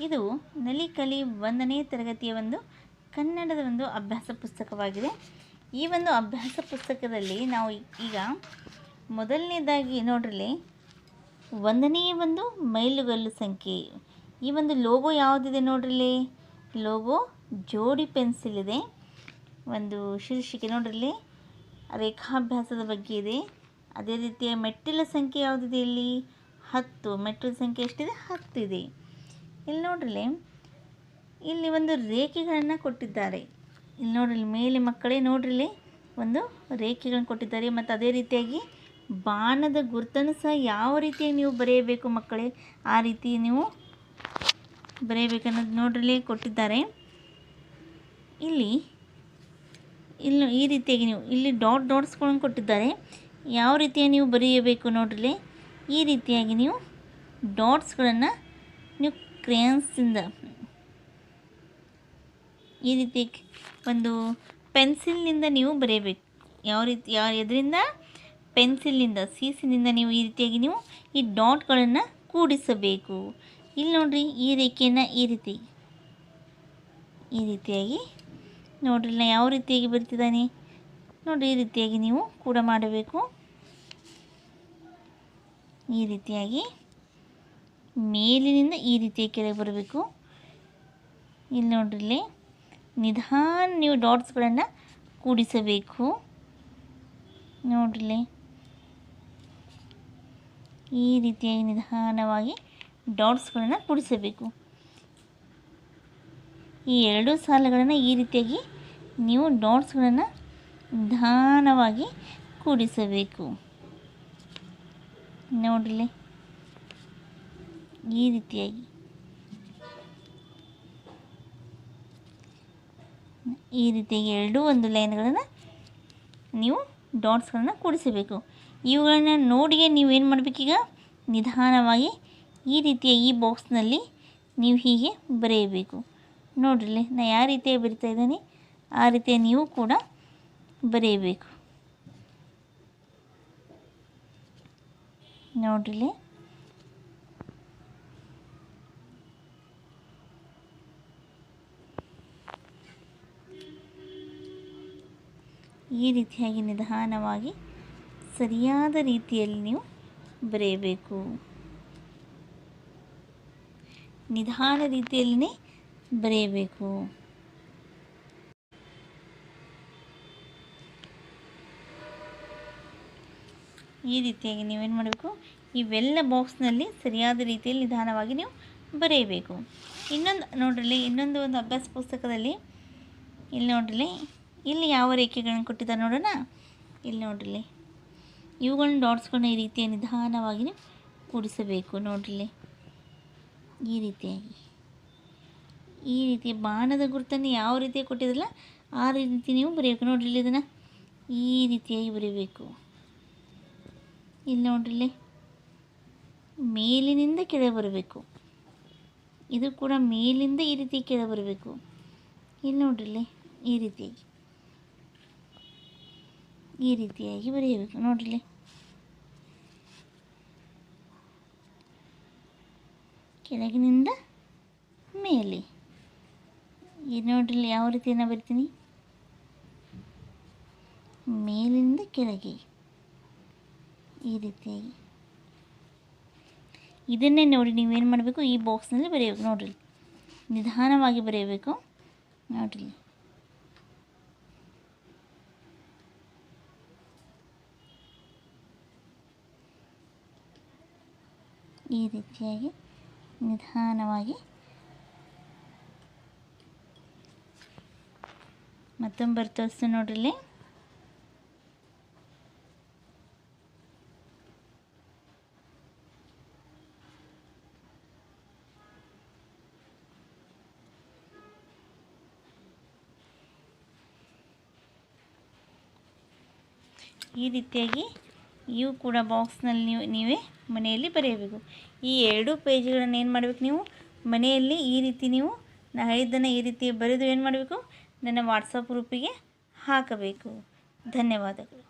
ಇದು ನಲಿಕಲಿ ಒಂದನೇ ತರಗತಿಯ ಒಂದು ಕನ್ನಡದ ಒಂದು ಅಭ್ಯಾಸ ಪುಸ್ತಕವಾಗಿದೆ. ಈ ಒಂದು ಅಭ್ಯಾಸ ಪುಸ್ತಕದಲ್ಲಿ ನಾವು ಈಗ ಮೊದಲನೇದಾಗಿ ನೋಡ್ರಲ್ಲಿ ಒಂದನೇ ಒಂದು ಮೈಲುಗಲ್ಲು ಸಂಖ್ಯೆ. ಈ ಒಂದು ಲೋಗೋ ಯಾವುದಿದೆ ನೋಡ್ರಲ್ಲಿ ಲೋಗೋ ಜೋಡಿ ಪೆನ್ಸಿಲ್ ಇದೆ. ಒಂದು ಶೀರ್ಷಿಕೆ ನೋಡ್ರಲ್ಲಿ ರೇಖಾಭ್ಯಾಸದ ಬಗ್ಗೆ ಇದೆ. ಅದೇ ರೀತಿಯ ಮೆಟ್ಟಿಲ ಸಂಖ್ಯೆ ಯಾವುದಿದೆ ಇಲ್ಲಿ? ಹತ್ತು. ಮೆಟ್ಟಿಲ ಸಂಖ್ಯೆ ಎಷ್ಟಿದೆ? ಹತ್ತು ಇದೆ. ಇಲ್ಲಿ ನೋಡ್ರಲ್ಲಿ, ಇಲ್ಲಿ ಒಂದು ರೇಖೆಗಳನ್ನು ಕೊಟ್ಟಿದ್ದಾರೆ. ಇಲ್ಲಿ ನೋಡ್ರಿ ಮೇಲೆ ಮಕ್ಕಳೇ ನೋಡ್ರಿಲ್ಲಿ, ಒಂದು ರೇಖೆಗಳನ್ನು ಕೊಟ್ಟಿದ್ದಾರೆ. ಮತ್ತು ಅದೇ ರೀತಿಯಾಗಿ ಬಾಣದ ಗುರುತನ್ನು ಸಹ ಯಾವ ರೀತಿಯಾಗಿ ನೀವು ಬರೆಯಬೇಕು ಮಕ್ಕಳೇ, ಆ ರೀತಿ ನೀವು ಬರೆಯಬೇಕನ್ನೋದು ನೋಡ್ರಲ್ಲಿ ಕೊಟ್ಟಿದ್ದಾರೆ. ಇಲ್ಲಿ ಇಲ್ಲಿ ಈ ರೀತಿಯಾಗಿ ನೀವು ಇಲ್ಲಿ ಡಾಟ್ ಡಾಟ್ಸ್ಗಳನ್ನು ಕೊಟ್ಟಿದ್ದಾರೆ. ಯಾವ ರೀತಿಯ ನೀವು ಬರೆಯಬೇಕು ನೋಡ್ರಿ ಈ ರೀತಿಯಾಗಿ ನೀವು ಡಾಟ್ಸ್ಗಳನ್ನು ನೀವು ಕ್ರೇಯನ್ಸಿಂದ ಈ ರೀತಿ ಒಂದು ಪೆನ್ಸಿಲ್ನಿಂದ ನೀವು ಬರೆಯಬೇಕು. ಯಾವ ರೀತಿ, ಯಾವ ಎದರಿಂದ? ಪೆನ್ಸಿಲ್ನಿಂದ, ಸೀಸಿನಿಂದ ನೀವು ಈ ರೀತಿಯಾಗಿ ನೀವು ಈ ಡಾಟ್ಗಳನ್ನು ಕೂಡಿಸಬೇಕು. ಇಲ್ಲಿ ನೋಡ್ರಿ, ಈ ರೇಖೆಯನ್ನು ಈ ರೀತಿ, ಈ ರೀತಿಯಾಗಿ ನೋಡ್ರಿ ನಾ ಯಾವ ರೀತಿಯಾಗಿ ಬರ್ತಿದ್ದಾನೆ? ನೋಡ್ರಿ, ಈ ರೀತಿಯಾಗಿ ನೀವು ಕೂಡ ಮಾಡಬೇಕು. ಈ ರೀತಿಯಾಗಿ ಮೇಲಿನಿಂದ ಈ ರೀತಿಯ ಕೆಳಗೆ ಬರಬೇಕು. ಇಲ್ಲಿ ನೋಡ್ರಿ, ನಿಧಾನ ನೀವು ಡಾಟ್ಸ್ಗಳನ್ನು ಕೂಡಿಸಬೇಕು. ನೋಡ್ರಿ, ಈ ರೀತಿಯಾಗಿ ನಿಧಾನವಾಗಿ ಡಾಟ್ಸ್ಗಳನ್ನು ಕೂಡಿಸಬೇಕು. ಈ ಎರಡು ಸಾಲುಗಳನ್ನು ಈ ರೀತಿಯಾಗಿ ನೀವು ಡಾಟ್ಸ್ಗಳನ್ನು ನಿಧಾನವಾಗಿ ಕೂಡಿಸಬೇಕು. ನೋಡ್ರಿ ಈ ರೀತಿಯಾಗಿ. ಈ ರೀತಿಯಾಗಿ ಎರಡೂ ಒಂದು ಲೈನ್ಗಳನ್ನು ನೀವು ಡಾಟ್ಸ್ಗಳನ್ನು ಕೂಡಿಸಬೇಕು. ಇವುಗಳನ್ನು ನೋಡಿಗೆ ನೀವೇನು ಮಾಡಬೇಕೀಗ? ನಿಧಾನವಾಗಿ ಈ ರೀತಿಯ ಈ ಬಾಕ್ಸ್ನಲ್ಲಿ ನೀವು ಹೀಗೆ ಬರೆಯಬೇಕು. ನೋಡ್ರಿ ನಾ ಯಾವ ರೀತಿಯಾಗಿ ಬರಿತಾ ಇದ್ದೀನಿ? ಆ ರೀತಿಯ ನೀವು ಕೂಡ ಬರೆಯಬೇಕು. ನೋಡ್ರಿ ಈ ರೀತಿಯಾಗಿ ನಿಧಾನವಾಗಿ ಸರಿಯಾದ ರೀತಿಯಲ್ಲಿ ನೀವು ಬರೆಯಬೇಕು. ನಿಧಾನ ರೀತಿಯಲ್ಲಿ ಬರೆಯಬೇಕು. ಈ ರೀತಿಯಾಗಿ ನೀವೇನು ಮಾಡಬೇಕು? ಇವೆಲ್ಲ ಬಾಕ್ಸ್ನಲ್ಲಿ ಸರಿಯಾದ ರೀತಿಯಲ್ಲಿ ನಿಧಾನವಾಗಿ ನೀವು ಬರೆಯಬೇಕು. ಇನ್ನೊಂದು, ನೋಡ್ರಿ ಇನ್ನೊಂದು ಒಂದು ಅಭ್ಯಾಸ ಪುಸ್ತಕದಲ್ಲಿ, ಇಲ್ಲಿ ನೋಡ್ರಿ ಇಲ್ಲಿ ಯಾವ ರೇಖೆಗಳನ್ನು ಕೊಟ್ಟಿದ್ದಾರೆ ನೋಡೋಣ. ಇಲ್ಲಿ ನೋಡ್ರಿ. ಇವುಗಳನ್ನ ಡಾಟ್ಸ್ಗಳನ್ನ ಈ ರೀತಿಯ ನಿಧಾನವಾಗಿ ನೀವು ಕೂಡಿಸಬೇಕು ನೋಡ್ರಿ. ಈ ರೀತಿಯಾಗಿ. ಈ ರೀತಿಯ ಬಾಣದ ಗುರುತನ್ನು ಯಾವ ರೀತಿ ಕೊಟ್ಟಿದ್ರಲ್ಲ, ಆ ರೀತಿ ನೀವು ಬರೆಯಬೇಕು ನೋಡ್ರಿ ಇದನ್ನು. ಈ ರೀತಿಯಾಗಿ ಬರೀಬೇಕು. ಇಲ್ಲಿ ನೋಡ್ರಿ. ಮೇಲಿನಿಂದ ಕೆಳಗೆ ಬರಬೇಕು. ಇದು ಕೂಡ ಮೇಲಿಂದ ಈ ರೀತಿ ಕೆಳಗೆ ಬರಬೇಕು. ಇಲ್ಲಿ ನೋಡ್ರಿ. ಈ ರೀತಿಯಾಗಿ. ಈ ರೀತಿಯಾಗಿ ಬರೆಯಬೇಕು. ನೋಡ್ರಿ. ಕೆಳಗಿನಿಂದ ಮೇಲೆ. ಈ ನೋಡ್ರಿ, ಯಾವ ರೀತಿಯನ್ನು ಬರಿತೀನಿ? ಮೇಲಿಂದ ಕೆಳಗೆ. ಈ ರೀತಿಯಾಗಿ. ಇದನ್ನೇ ನೋಡಿ ನೀವೇನು ಮಾಡಬೇಕು? ಈ ಬಾಕ್ಸ್ನಲ್ಲಿ ಬರೆಯಬೇಕು. ನೋಡ್ರಿ. ನಿಧಾನವಾಗಿ ಬರೆಯಬೇಕು. ನೋಡ್ರಿ. ಈ ರೀತಿಯಾಗಿ ನಿಧಾನವಾಗಿ ಮತ್ತೊಂದು ಬರ್ತೋಸ್ತು ನೋಡ್ರಿ ಈ ರೀತಿಯಾಗಿ ಇವು ಕೂಡ ಬಾಕ್ಸ್ನಲ್ಲಿ ನೀವು, ನೀವೇ ಮನೆಯಲ್ಲಿ ಬರೆಯಬೇಕು. ಈ ಎರಡೂ ಪೇಜ್ಗಳನ್ನು ಏನು ಮಾಡಬೇಕು ನೀವು? ಮನೆಯಲ್ಲಿ ಈ ರೀತಿ ನೀವು ನಾ ಹೇಳಿದ್ದನ್ನು ಈ ರೀತಿ ಬರೆದು ಏನು ಮಾಡಬೇಕು? ನನ್ನ ವಾಟ್ಸಪ್ ಗ್ರೂಪಿಗೆ ಹಾಕಬೇಕು. ಧನ್ಯವಾದಗಳು.